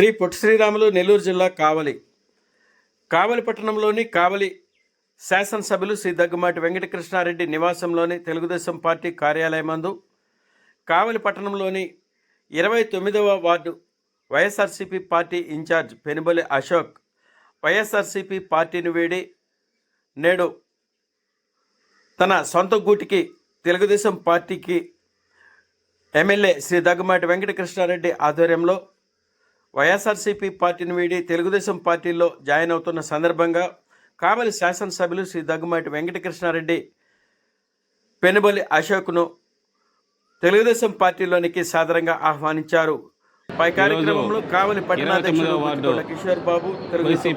శ్రీ పొట్టి శ్రీరాములు నెల్లూరు జిల్లా కావలి. కావలి పట్టణంలోని కావలి శాసనసభ్యులు శ్రీ దగ్గుమాటి వెంకటకృష్ణారెడ్డి నివాసంలోని తెలుగుదేశం పార్టీ కార్యాలయమందు కావలి పట్టణంలోని ఇరవై తొమ్మిదవ ward YSRCP party incharge Penubali Ashok YSRCP పార్టీని వీడి నేడు తన సొంత గూటికి తెలుగుదేశం పార్టీకి ఎమ్మెల్యే శ్రీ దగ్గుమాటి వెంకటకృష్ణారెడ్డి ఆధ్వర్యంలో వైఎస్ఆర్సీపీ పార్టీని వీడి తెలుగుదేశం పార్టీలో జాయిన్ అవుతున్న సందర్భంగా కావలి శాసనసభ్యులు శ్రీ దగ్గుమాటి వెంకటకృష్ణారెడ్డి పెనుబలి అశోక్ను తెలుగుదేశం పార్టీలోనికి సాదరంగా ఆహ్వానించారు. పై కార్యక్రమంలో కావలి పట్టణాధ్యక్షుడు వార్డు కిషోర్ బాబు తెలుగుదేశం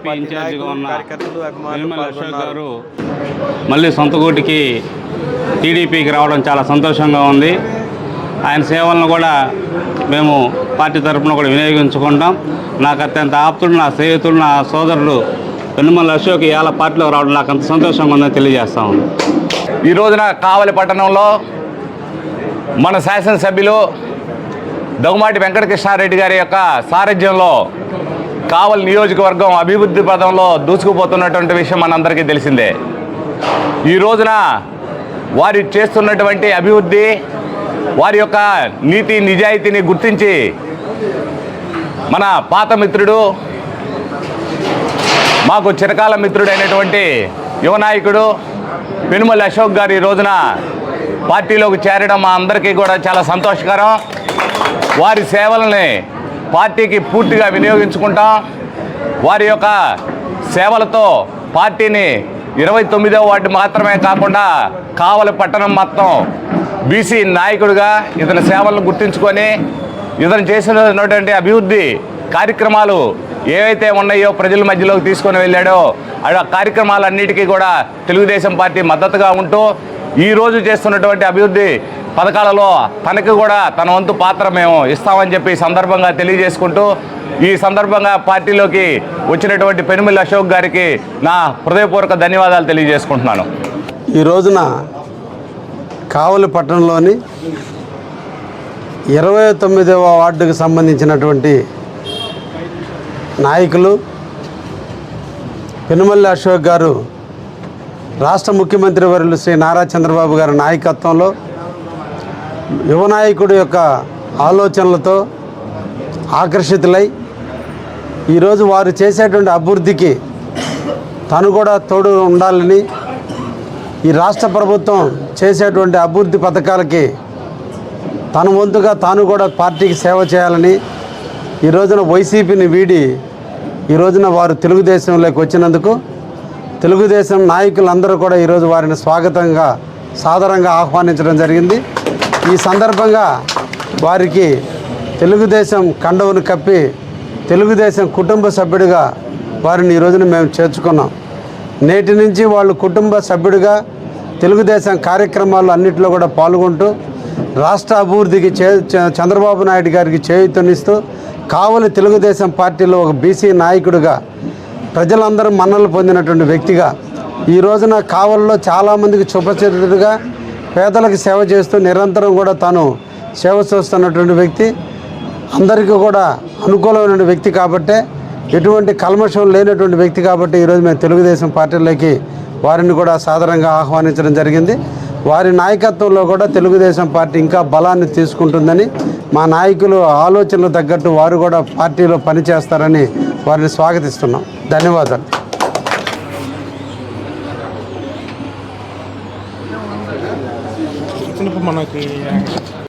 కార్యకర్తలు మళ్ళీ సొంత గూటికి టీడీపీకి రావడం చాలా సంతోషంగా ఉంది. ఆయన సేవలను కూడా మేము పార్టీ తరఫున కూడా వినియోగించుకుంటాం. నాకు అత్యంత ఆప్తుడు నా స్నేహితుడు నా సోదరుడు పెనుమల అశోక్ ఇవాళ పార్టీలో రావడం నాకు అంత సంతోషంగా ఉందని తెలియజేస్తా ఉంది ఈ రోజున కావలి పట్టణంలో మన శాసనసభ్యులు దగ్గుమాటి వెంకటకృష్ణారెడ్డి గారి యొక్క సారథ్యంలో కావలి నియోజకవర్గం అభివృద్ధి పదంలో దూసుకుపోతున్నటువంటి విషయం మనందరికీ తెలిసిందే. ఈ రోజున వారి చేస్తున్నటువంటి అభివృద్ధి వారి యొక్క నీతి నిజాయితీని గుర్తించి మన పాత మిత్రుడు మాకు చిరకాల మిత్రుడైనటువంటి యువనాయకుడు పెనుమల్లి అశోక్ గారు ఈ రోజున పార్టీలోకి చేరడం మా అందరికీ కూడా చాలా సంతోషకరం. వారి సేవలని పార్టీకి పూర్తిగా వినియోగించుకుంటాం. వారి యొక్క సేవలతో పార్టీని ఇరవై తొమ్మిదో వార్డు మాత్రమే కాకుండా కావలి పట్టణం మొత్తం బీసీ నాయకుడిగా ఇతని సేవలను గుర్తించుకొని ఇతను చేసినటువంటి అభివృద్ధి కార్యక్రమాలు ఏవైతే ఉన్నాయో ప్రజల మధ్యలోకి తీసుకొని వెళ్ళాడో ఆ కార్యక్రమాలన్నిటికీ కూడా తెలుగుదేశం పార్టీ మద్దతుగా ఉంటూ ఈరోజు చేస్తున్నటువంటి అభివృద్ధి పథకాలలో తనకు కూడా తన వంతు పాత్ర మేము ఇస్తామని చెప్పి సందర్భంగా తెలియజేసుకుంటూ ఈ సందర్భంగా పార్టీలోకి వచ్చినటువంటి పెనుమిల్లి అశోక్ గారికి నా హృదయపూర్వక ధన్యవాదాలు తెలియజేసుకుంటున్నాను. ఈ రోజున కావలి పట్టణంలోని ఇరవై తొమ్మిదవ వార్డుకు సంబంధించినటువంటి నాయకులు పెనుమల్లి అశోక్ గారు రాష్ట్ర ముఖ్యమంత్రి వర్యులు శ్రీ నారా చంద్రబాబు గారి నాయకత్వంలో యువ నాయకుడి యొక్క ఆలోచనలతో ఆకర్షితులై ఈరోజు వారు చేసేటువంటి అభివృద్ధికి తను కూడా తోడు ఉండాలని ఈ రాష్ట్ర ప్రభుత్వం చేసేటువంటి అభివృద్ధి పథకాలకి తన వంతుగా తాను కూడా పార్టీకి సేవ చేయాలని ఈ రోజున వైసీపీని వీడి ఈ రోజున వారు తెలుగుదేశంలోకి వచ్చినందుకు తెలుగుదేశం నాయకులందరూ కూడా ఈరోజు వారిని స్వాగతంగా సాదరంగా ఆహ్వానించడం జరిగింది. ఈ సందర్భంగా వారికి తెలుగుదేశం కండవును కప్పి తెలుగుదేశం కుటుంబ సభ్యుడిగా వారిని ఈ రోజున మేము చేర్చుకున్నాం. నేటి నుంచి వాళ్ళు కుటుంబ సభ్యుడిగా తెలుగుదేశం కార్యక్రమాలు అన్నింటిలో కూడా పాల్గొంటూ రాష్ట్ర అభివృద్ధికి చే చ- చంద్రబాబు నాయుడు గారికి చేయూతనిస్తూ కావలి తెలుగుదేశం పార్టీలో ఒక బీసీ నాయకుడిగా ప్రజలందరూ మన్నలు పొందినటువంటి వ్యక్తిగా ఈ రోజున కావలిలో చాలామందికి చుపచరితుడిగా పేదలకు సేవ చేస్తూ నిరంతరం కూడా తాను సేవ చేస్తున్నటువంటి వ్యక్తి. అందరికీ కూడా అనుకూలమైన వ్యక్తి కాబట్టే ఎటువంటి కల్మషం లేనటువంటి వ్యక్తి కాబట్టి ఈరోజు మేము తెలుగుదేశం పార్టీలోకి వారిని కూడా సాధారణంగా ఆహ్వానించడం జరిగింది. వారి నాయకత్వంలో కూడా తెలుగుదేశం పార్టీ ఇంకా బలాన్ని తీసుకుంటుందని మా నాయకులు ఆలోచనలు తగ్గట్టు వారు కూడా పార్టీలో పనిచేస్తారని వారిని స్వాగతిస్తున్నాం. ధన్యవాదాలు. మనకి